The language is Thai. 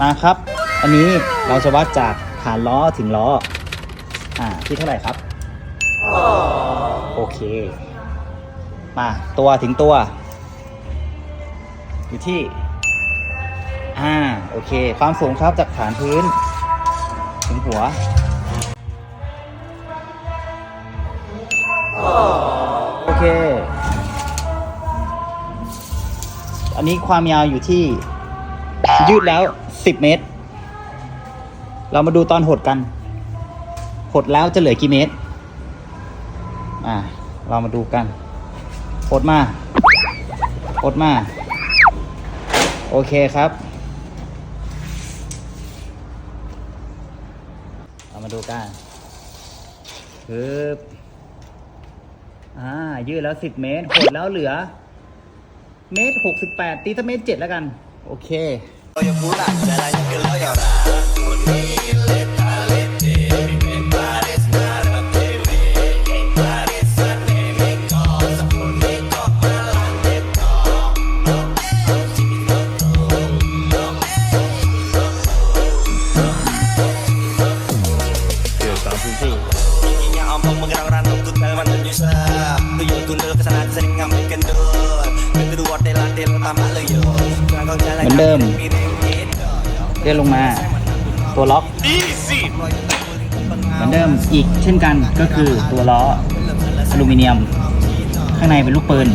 มาครับ อันนี้เราจะวัดจากฐานล้อถึงล้อ อ่าที่เท่าไหร่ครับ โอเค มาตัวถึงตัว อยู่ที่ อ่า โอเค ความสูงครับจากฐานพื้น ถึงหัว โอเค อันนี้ความยาวอยู่ที่ ยืดแล้ว10เมตร เรามาดูตอนหดกัน หดแล้วจะเหลือกี่เมตร อ่า เรามาดูกัน หดมาหดมา โอเคครับ เรามาดูกันปึ๊บอ่า ยืดแล้ว10เมตร หดแล้วเหลือ เมตร68ตีสักเมตร7แล้วกัน โอเค mendem. ลื่อนลงมาตัวล็อก Easy. เหมือนเดิมอีกเช่นกันก็คือตัวล้ออลูมิเนียม ข้างในเป็นลูกปืน